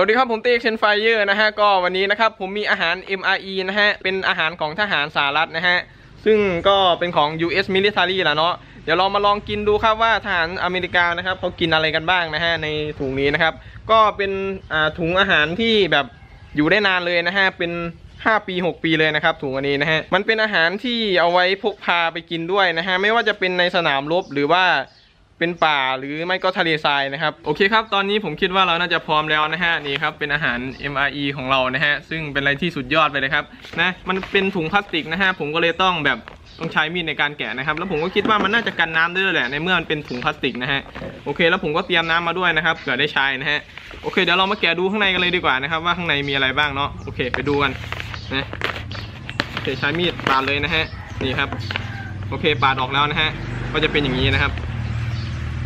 วัสดีครับผมเต้เชนไฟเยอร์นะฮะก็วันนี้นะครับผมมีอาหาร MRE นะฮะเป็นอาหารของทหารสหรัฐนะฮะซึ่งก็เป็นของ US Military แหละเนาะเดี๋ยวเรามาลองกินดูครับว่าทหารอเมริกานะครับเขากินอะไรกันบ้างนะฮะในถุงนี้นะครับ ก็เป็นอ่าถุงอาหารที่แบบอยู่ได้นานเลยนะฮะเป็น5 ปี 6 ปีเลยนะครับถุงอันนี้นะฮะมันเป็นอาหารที่เอาไว้พกพาไปกินด้วยนะฮะไม่ว่าจะเป็นในสนามรบหรือว่า เป็นป่าหรือไม่ก็ทะเลทรายนะครับ โอเคครับ ตอนนี้ผมคิดว่าเราน่าจะพร้อมแล้วนะฮะนี่ครับเป็นอาหาร MRE ของเรานะฮะซึ่งเป็นอะไรที่สุดยอดไปเลยครับนะมันเป็นถุงพลาสติกนะฮะผมก็เลยต้องแบบต้องใช้มีดในการแกะนะครับ แล้วผมก็คิดว่ามันน่าจะกันน้ำได้ด้วยแหละในเมื่อมันเป็นถุงพลาสติกนะฮะโอเค แล้วผมก็เตรียมน้ำมาด้วยนะครับเผื่อได้ใช้นะฮะโอเคเดี๋ยวเรามาแกะดูข้างในกันเลยดีกว่านะครับ ว่าข้างในมีอะไรบ้างเนาะโอเค ไปดูกันนะโอเคใช้มีดปาดเลยนะฮะนี่ครับ โอเคปาดออกแล้วนะฮะก็จะเป็นอย่างนี้นะครับ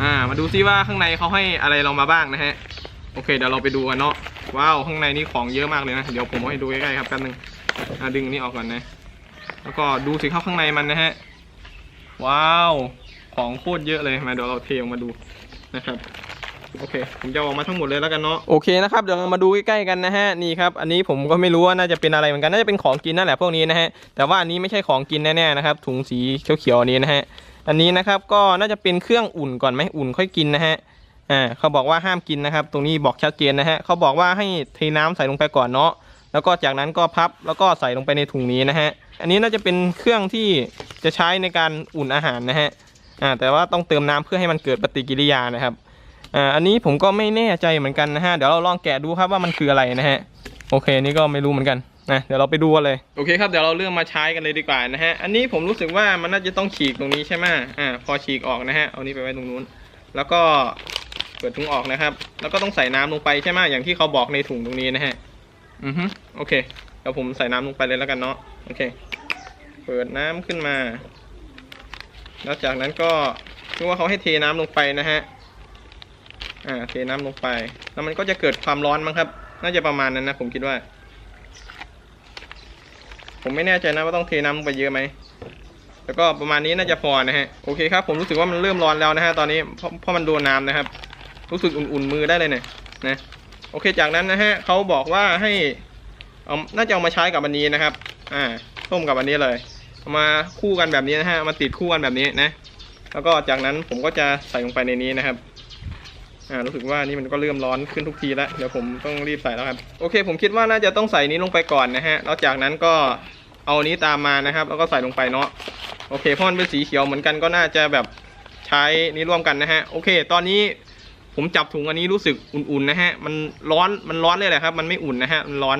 อ่า มาดูซิว่าข้างในเขาให้อะไรเรามาบ้างนะฮะ โอเค เดี๋ยวเราไปดูกันเนาะ ว้าว ข้างในนี่ของเยอะมากเลยนะ เดี๋ยวผมเอาให้ดูใกล้ๆครับแป๊บนึงอ่าดึงนนี้ออกก่อนนะ แล้วก็ดูสิครับข้างในมันนะฮะ ว้าว ของโคตรเยอะเลย มาเดี๋ยวเราเทออกมาดูนะครับโอเค ผมจะออกมาทั้งหมดเลยแล้วกันเนาะ โอเคนะครับ เดี๋ยวเรามาดูใกล้ๆกันนะฮะ นี่ครับ อันนี้ผมก็ไม่รู้ว่าน่าจะเป็นอะไรเหมือนกัน น่าจะเป็นของกินนั่นแหละพวกนี้นะฮะ แต่ว่าอันนี้ไม่ใช่ของกินแน่ๆนะครับ ถุงสีเขียวๆนี้นะฮะ อันนี้นะครับก็น่าจะเป็นเครื่องอุ่นก่อนไหมอุ่นค่อยกินนะฮะอ่าเขาบอกว่าห้ามกินนะครับ ตรงนี้บอกชัดเจนนะฮะเขาบอกว่าให้เทน้ำใส่ลงไปก่อนเนาะแล้วก็จากนั้นก็พับแล้วก็ใส่ลงไปในถุงนี้นะฮะ อันนี้น่าจะเป็นเครื่องที่จะใช้ในการอุ่นอาหารนะฮะอ่าแต่ว่าต้องเติมน้ำเพื่อให้มันเกิดปฏิกิริยานะครับอ่าอันนี้ผมก็ไม่แน่ใจเหมือนกันนะฮะเดี๋ยวเราลองแกะดูครับว่ามันคืออะไรนะฮะโอเคนี่ก็ไม่รู้เหมือนกัน นะเดี๋ยวเราไปดูกันเลย โอเคครับเดี๋ยวเราเริ่มมาใช้กันเลยดีกว่านะฮะ อันนี้ผมรู้สึกว่ามันน่าจะต้องฉีกตรงนี้ใช่ไหมอ่า พอฉีกออกนะฮะ เอานี้ไปไว้ตรงนู้น แล้วก็เปิดถุงออกนะครับ แล้วก็ต้องใส่น้ำลงไปใช่ไหมอย่างที่เขาบอกในถุงตรงนี้นะฮะ อือฮึโอเค เดี๋ยวผมใส่น้ำลงไปเลยแล้วกันเนาะ โอเค เปิดน้ำขึ้นมา แล้วจากนั้นก็คือว่าเขาให้เทน้ำลงไปนะฮะ อ่า เทน้ำลงไป แล้วมันก็จะเกิดความร้อนมั้งครับ น่าจะประมาณนั้นนะผมคิดว่า ผมไม่แน่ใจนะว่าต้องเทน้ำลงไปเยอะไหมแล้วก็ประมาณนี้น่าจะพอนะฮะโอเคครับผมรู้สึกว่ามันเริ่มร้อนแล้วนะฮะตอนนี้เพราะเพราะมันโดนน้ำนะครับ รู้สึกอุ่นๆมือได้เลยเนี่ยนะโอเคจากนั้นนะฮะเขาบอกว่าให้เอาน่าจะเอามาใช้กับอันนี้นะครับ อ่าต้มกับอันนี้เลยเอามาคู่กันแบบนี้นะฮะมาติดคู่กันแบบนี้นะ แล้วก็จากนั้นผมก็จะใส่ลงไปในนี้นะครับ อ่ารู้สึกว่านี่มันก็เริ่มร้อนขึ้นทุกทีแล้วเดี๋ยวผมต้องรีบใส่แล้วครับโอเค ผมคิดว่าน่าจะต้องใส่นี้ลงไปก่อนนะฮะแล้วจากนั้นก็เอานี้ตามมานะครับ แล้วก็ใส่ลงไปเนาะโอเคเพราะมันเป็นสีเขียวเหมือนกันก็น่าจะแบบใช้นี้ร่วมกันนะฮะโอเค ตอนนี้ผมจับถุงอันนี้รู้สึกอุ่นๆนะฮะมันร้อนมันร้อนเลยแหละครับ มันไม่อุ่นนะฮะมันร้อน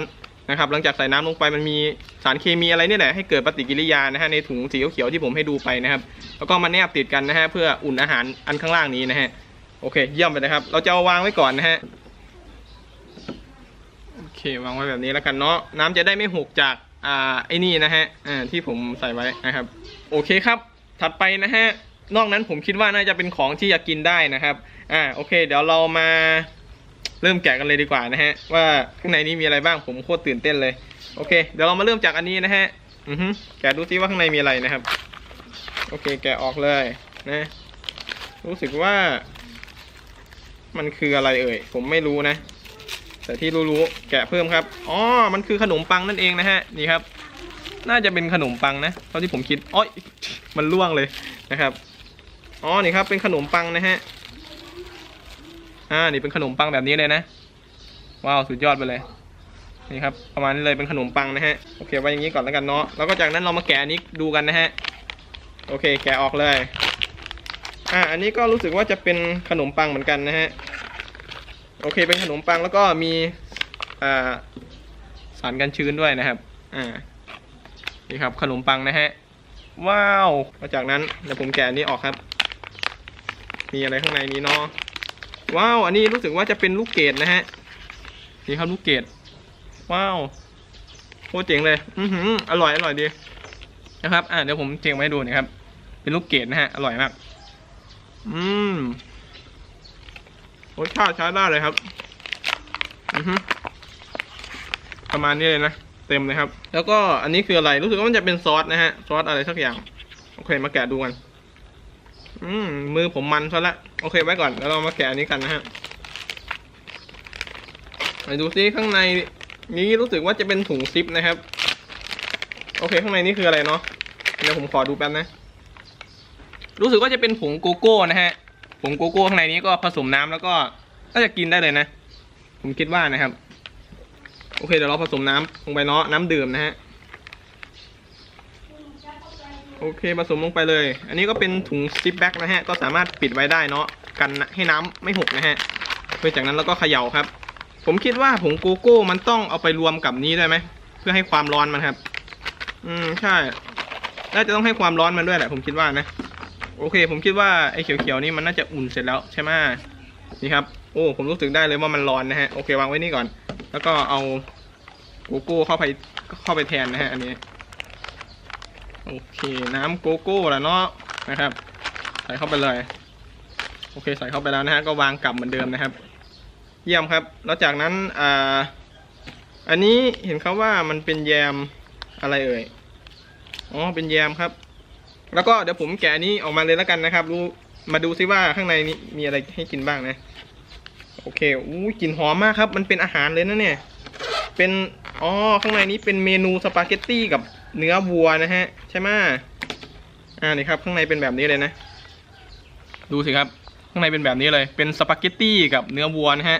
นะครับ หลังจากใส่น้ำลงไปมันมีสารเคมีอะไรนี่แหละให้เกิดปฏิกิริยานะฮะในถุงสีเขียวที่ผมให้ดูไปนะครับ แล้วก็มาแนบติดกันนะฮะเพื่ออุ่นอาหารอันข้างล่างนี้นะฮะ โอเค เยี่ยมไปนะครับ เราจะเอาวางไว้ก่อนนะฮะโอเควางไว้แบบนี้แล้วกันเนาะน้ำจะได้ไม่หกจากอ่าไอ้นี่นะฮะอ่าที่ผมใส่ไว้นะครับ โอเคครับ ถัดไปนะฮะนอกนั้นผมคิดว่าน่าจะเป็นของที่จะกินได้นะครับอ่าโอเค เดี๋ยวเรามาเริ่มแกะกันเลยดีกว่านะฮะ ว่าข้างในนี้มีอะไรบ้างผมโคตรตื่นเต้นเลยโอเค เดี๋ยวเรามาเริ่มจากอันนี้นะฮะอือฮึแกะดูซิว่าข้างในมีอะไรนะครับ โอเค แกะออกเลยนะ รู้สึกว่า มันคืออะไรเอ่ย ผมไม่รู้นะ แต่ที่รู้ๆแกะเพิ่มครับ อ๋อ มันคือขนมปังนั่นเองนะฮะ นี่ครับ น่าจะเป็นขนมปังนะ เท่าที่ผมคิดอ้อยมันล่วงเลยนะครับ อ๋อ นี่ครับ เป็นขนมปังนะฮะ อ่า นี่เป็นขนมปังแบบนี้เลยนะ ว้าว สุดยอดไปเลย นี่ครับ ประมาณนี้เลยเป็นขนมปังนะฮะ โอเค ไว้อย่างนี้ก่อนแล้วกันเนาะ แล้วก็จากนั้นเรามาแกะอันนี้ดูกันนะฮะ โอเค แกะออกเลย อ่าอันนี้ก็รู้สึกว่าจะเป็นขนมปังเหมือนกันนะฮะโอเคเป็นขนมปังแล้วก็มีอ่าสารกันชื้นด้วยนะครับอ่านี่ครับขนมปังนะฮะว้าวมาจากนั้นเดี๋ยวผมแกะอันนี้ออกครับ มีอะไรข้างในนี้เนาะว้าวอันนี้รู้สึกว่าจะเป็นลูกเกดนะฮะนี่ครับลูกเกดว้าวโคตรเจ๋งเลยอือหืออร่อยอร่อยดีนะครับอ่าเดี๋ยวผมเจียงไว้ให้ดูนะครับ เป็นลูกเกดนะฮะอร่อยมาก อืมรสชาติใช้ได้เลยครับ อือฮึประมาณนี้เลยนะ เต็มเลยครับ แล้วก็อันนี้คืออะไร รู้สึกว่ามันจะเป็นซอสนะฮะ ซอสอะไรสักอย่าง โอเค มาแกะดูกัน อืม มือผมมันซะละ โอเค ไว้ก่อน แล้วเรามาแกะอันนี้กันนะฮะไหนดูซิข้างในนี้รู้สึกว่าจะเป็นถุงซิปนะครับ โอเค ข้างในนี่คืออะไรเนาะ เดี๋ยวผมขอดูแป๊บนะ รู้สึกว่าจะเป็นผงโกโก้นะฮะ ผงโกโก้ข้างในนี้ก็ผสมน้ำแล้วก็น่าจะกินได้เลยนะ ผมคิดว่านะครับ โอเคเดี๋ยวเราผสมน้ำลงไปเนาะน้ำดื่มนะฮะ โอเคผสมลงไปเลย อันนี้ก็เป็นถุงซิปแบ็กนะฮะ ก็สามารถปิดไว้ได้เนาะ กันให้น้ำไม่หกนะฮะเพื่อจากนั้นเราก็เขย่าครับ ผมคิดว่าผงโกโก้มันต้องเอาไปรวมกับนี้ได้ไหม เพื่อให้ความร้อนมันครับ อืมใช่ น่าจะต้องให้ความร้อนมันด้วยแหละผมคิดว่านะ โอเค ผมคิดว่าไอ้เขียวๆนี่มันน่าจะอุ่นเสร็จแล้วใช่ไหมนี่ครับ โอ้ผมรู้สึกได้เลยว่ามันร้อนนะฮะ โอเควางไว้นี่ก่อน แล้วก็เอาโกโก้เข้าไปเข้าไปแทนนะฮะอันนี้ โอเค น้ำโกโก้ล้วเนาะนะครับ ใส่เข้าไปเลย โอเค ใส่เข้าไปแล้วนะฮะ ก็วางกลับเหมือนเดิมนะครับ เยี่ยมครับ แล้วจากนั้นอ่าอันนี้เห็นเขาว่ามันเป็นแยมอะไรเอ่ย อ๋อ เป็นแยมครับ แล้วก็เดี๋ยวผมแกะนนี้ออกมาเลยแล้วกันนะครับ รู้มาดูซิว่าข้างในนี้มีอะไรให้กินบ้างนะ โอเคอู้กลิ่นหอมมากครับ มันเป็นอาหารเลยนะเนี่ย เป็นอ๋อข้างในนี้เป็นเมนูสปาเกตตี้กับเนื้อวัวนะฮะ ใช่ไหมอ่านี่ครับ ข้างในเป็นแบบนี้เลยนะ ดูสิครับ ข้างในเป็นแบบนี้เลย เป็นสปาเกตตี้กับเนื้อวัวนะฮะ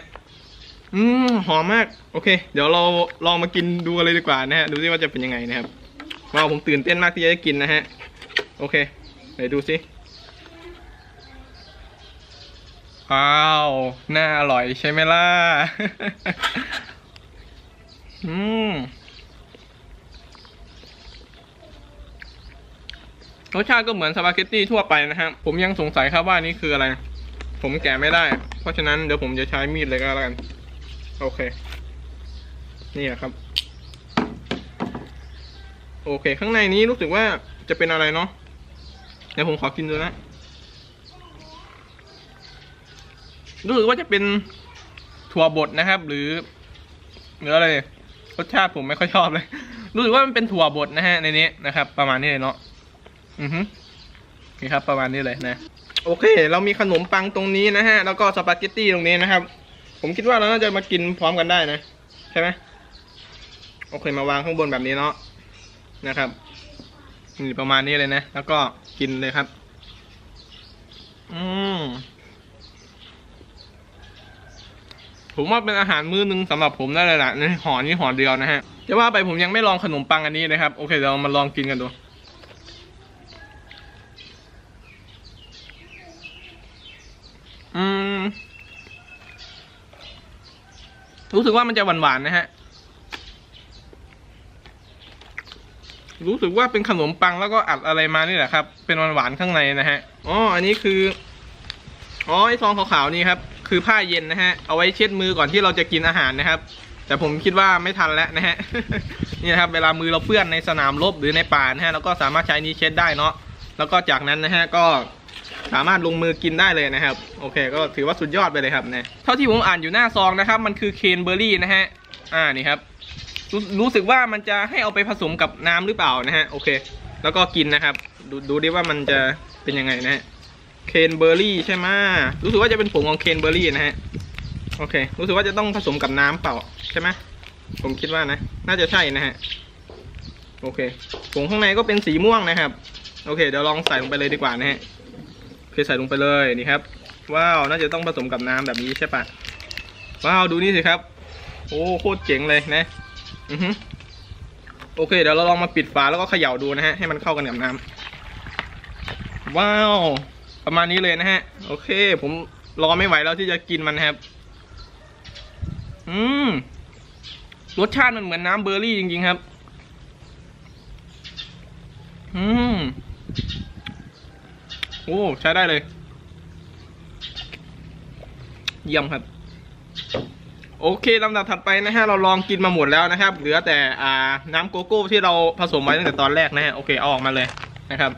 อืมหอมมาก โอเค เดี๋ยวเราลองมากินดูกันเลยดีกว่านะฮะ ดูซิว่าจะเป็นยังไงนะครับว้าวผมตื่นเต้นมากที่จะได้กินนะฮะ โอเค ไหนดูสิว้าว น่าอร่อยใช่ไหมล่ะ อืม รสชาติก็เหมือนสปาเกตตี้ทั่วไปนะฮะ ผมยังสงสัยครับว่านี่คืออะไร ผมแกะไม่ได้ เพราะฉะนั้นเดี๋ยวผมจะใช้มีดเลยก็แล้วกัน โอเค นี่ครับ โอเค ข้างในนี้รู้สึกว่าจะเป็นอะไรเนาะ เดี๋ยวผมขอกินดูนะ รู้สึกว่าจะเป็นถั่วบดนะครับ หรือหรืออะไรรสชาติผมไม่ค่อยชอบเลย รู้สึกว่ามันเป็นถั่วบดนะฮะในนี้นะครับ ประมาณนี้เลยเนาะอือฮึนี่ครับ ประมาณนี้เลยนะ โอเค เรามีขนมปังตรงนี้นะฮะ แล้วก็สปาเกตตี้ตรงนี้นะครับ ผมคิดว่าเราน่าจะมากินพร้อมกันได้นะ ใช่ไหมโอเคมาวางข้างบนแบบนี้เนาะนะครับนี่ประมาณนี้เลยนะ แล้วก็ กินเลยครับ อืมผมว่าเป็นอาหารมื้อนึงสำหรับผมได้เลยแหละในห่อนี้ห่อเดียวนะฮะจะว่าไปผมยังไม่ลองขนมปังอันนี้เลยครับ โอเคเดี๋ยวมาลองกินกันดู อืม รู้สึกว่ามันจะหวานๆนะฮะ รู้สึกว่าเป็นขนมปังแล้วก็อัดอะไรมานี่แหละครับ เป็นหวานๆข้างในนะฮะอ๋ออันนี้คืออ๋อไอซองขาวๆนี่ครับคือผ้าเย็นนะฮะเอาไว้เช็ดมือก่อนที่เราจะกินอาหารนะครับ แต่ผมคิดว่าไม่ทันแล้วนะฮะนี่นะครับเวลามือเราเปื้อนในสนามรบหรือในป่านะฮะเราก็สามารถใช้นี้เช็ดได้เนาะแล้วก็จากนั้นนะฮะก็สามารถลงมือกินได้เลยนะครับ โอเค ก็ถือว่าสุดยอดไปเลยครับเนี่ยเท่าที่ผมอ่านอยู่หน้าซองนะครับ มันคือเคนเบอร์รี่นะฮะอ่านี่ครับ รู้รู้สึกว่ามันจะให้เอาไปผสมกับน้ำหรือเปล่านะฮะ โอเค แล้วก็กินนะครับ ดูดูดิว่ามันจะเป็นยังไงนะฮะเคนเบอร์รี่ใช่ไหมรู้สึกว่าจะเป็นผงของเคนเบอร์รี่นะฮะ โอเค รู้สึกว่าจะต้องผสมกับน้ำเปล่าใช่ไหมผมคิดว่านะ น่าจะใช่นะฮะ โอเค ผงข้างในก็เป็นสีม่วงนะครับ โอเค เดี๋ยวลองใส่ลงไปเลยดีกว่านะฮะโอเคใส่ลงไปเลยนี่ครับ ว้าว น่าจะต้องผสมกับน้ำแบบนี้ใช่ปะว้าว ดูนี่สิครับ โอ้ โคตรเจ๋งเลยนะ อือฮึโอเค เดี๋ยวเราลองมาปิดฝาแล้วก็เขย่าดูนะฮะ ให้มันเข้ากันกับน้ำว้าว ประมาณนี้เลยนะฮะ โอเค ผมรอไม่ไหวแล้วที่จะกินมันครับ อืม รสชาติมันเหมือนน้ำเบอร์รี่จริงๆครับ อืม โอ้ ใช้ได้เลย เยี่ยมครับ โอเคลำดับถัดไปนะฮะเราลองกินมาหมดแล้วนะครับ เหลือแต่อ่าน้ำโกโก้ที่เราผสมไว้ตั้งแต่ตอนแรกนะฮะโอเคเอาออกมาเลยนะครับ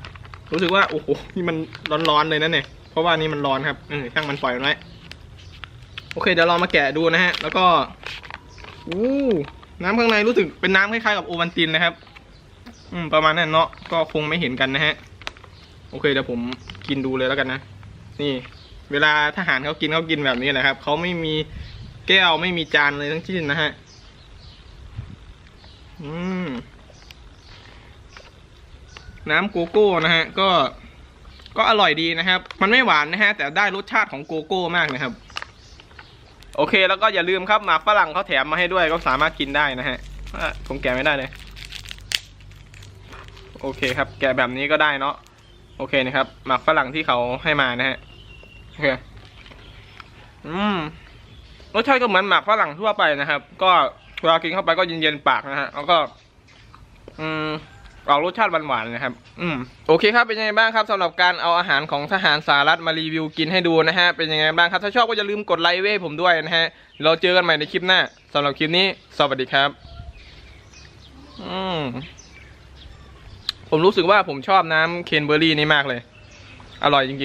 รู้สึกว่าโอ้โหนี่มันร้อนๆเลยนะเนี่ยเพราะว่านี่มันร้อนครับเออช่างมันปล่อยมันไว้โอเคเดี๋ยวเรามาแกะดูนะฮะ แล้วก็อู้น้ำข้างในรู้สึกเป็นน้ำคล้ายๆกับโอวัลตินนะครับ อืมประมาณนั้นเนาะก็คงไม่เห็นกันนะฮะ โอเคเดี๋ยวผมกินดูเลยแล้วกันนะนี่ เวลาทหารเขากินเขากินแบบนี้แหละครับเขาไม่มี แก้วไม่มีจานเลยทั้งสิ้นนะฮะ อืม น้ำโกโก้นะฮะ ก็ ก็อร่อยดีนะครับ มันไม่หวานนะฮะ แต่ได้รสชาติของโกโก้มากนะครับ โอเค แล้วก็อย่าลืมครับหมากฝรั่งเขาแถมมาให้ด้วยก็สามารถกินได้นะฮะผมแกะไม่ได้เลย โอเคครับ แกะแบบนี้ก็ได้เนาะ โอเคนะครับ หมากฝรั่งที่เขาให้มานะฮะ โอเค อืม รสชาติก็เหมือนหมากฝรั่งทั่วไปนะครับ ก็เวลากินเข้าไปก็เย็นๆปากนะฮะแล้วก็ อืมออกรสชาติหวานๆนะครับ อืม โอเคครับ เป็นยังไงบ้างครับสำหรับการเอาอาหารของทหารสหรัฐมารีวิวกินให้ดูนะฮะ เป็นยังไงบ้างครับ ถ้าชอบก็อย่าลืมกดไลค์ไว้ให้ผมด้วยนะฮะ เราเจอกันใหม่ในคลิปหน้าสำหรับคลิปนี้ สวัสดีครับ อืม ผมรู้สึกว่าผมชอบน้ำเคนเบอร์รี่นี่มากเลย อร่อยจริง ๆ